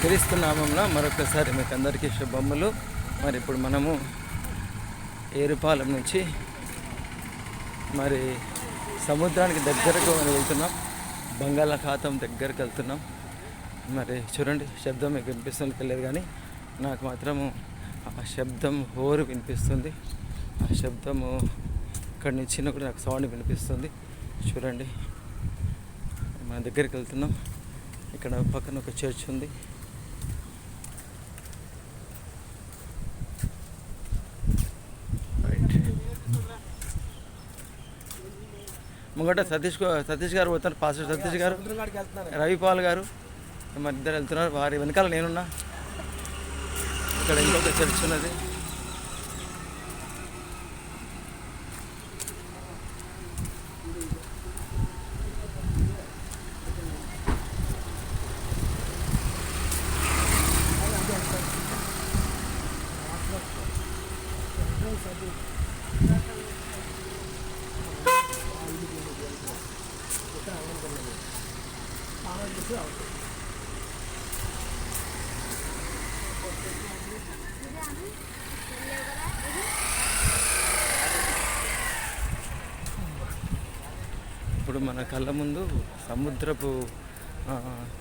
క్రీస్తునామంలో మరొకసారి మీకు అందరికీ శుభములు. మరి ఇప్పుడు మనము ఏరుపాలెం నుంచి మరి సముద్రానికి దగ్గరకు మనం వెళ్తున్నాం. బంగాళాఖాతం దగ్గరకు వెళ్తున్నాం. మరి చూడండి శబ్దం మీకు వినిపిస్తుంది తెలియదు కానీ నాకు మాత్రము ఆ శబ్దం హోరు వినిపిస్తుంది. ఆ శబ్దము ఇక్కడ నుంచి కూడా నాకు సౌండ్ వినిపిస్తుంది. చూడండి మన దగ్గరికి వెళ్తున్నాం. ఇక్కడ పక్కన ఒక చర్చ్ ఉంది. ముంగట సతీష్ సతీష్ గారు పోతున్నారు పాస్టర్ సతీష్ గారు రవిపాల్ గారు. మరి ఇద్దరు వెళ్తున్నారు వారి వెనకాల నేనున్నా. ఇక్కడ ఇంకొక చర్చ్ ఉన్నది. ఇప్పుడు మన కళ్ళ ముందు సముద్రపు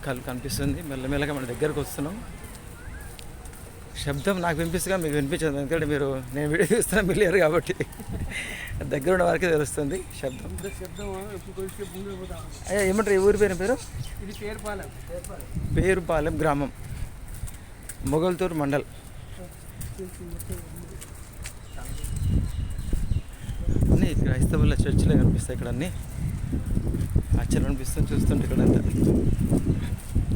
కళ్ళు కనిపిస్తుంది. మెల్లమెల్లగా మన దగ్గరకు వస్తున్నాం. శబ్దం నాకు వినిపిస్తుగా మీకు వినిపించదు. ఎందుకంటే మీరు నేను వీడియో చూస్తున్నా మీరు లేరు కాబట్టి. దగ్గర ఉన్న వారికి తెలుస్తుంది శబ్దం. ఏమంటారు? ఈ ఊరి పేరు పేరు? పేరుపాలెం. గ్రామం. మొగల్తూరు మండల్. అన్నీ క్రైస్తవుల చర్చిలో కనిపిస్తాయి ఇక్కడ అన్నీ ఆశ్చర్యం అనిపిస్తుంది చూస్తుంటే ఇక్కడ అంతా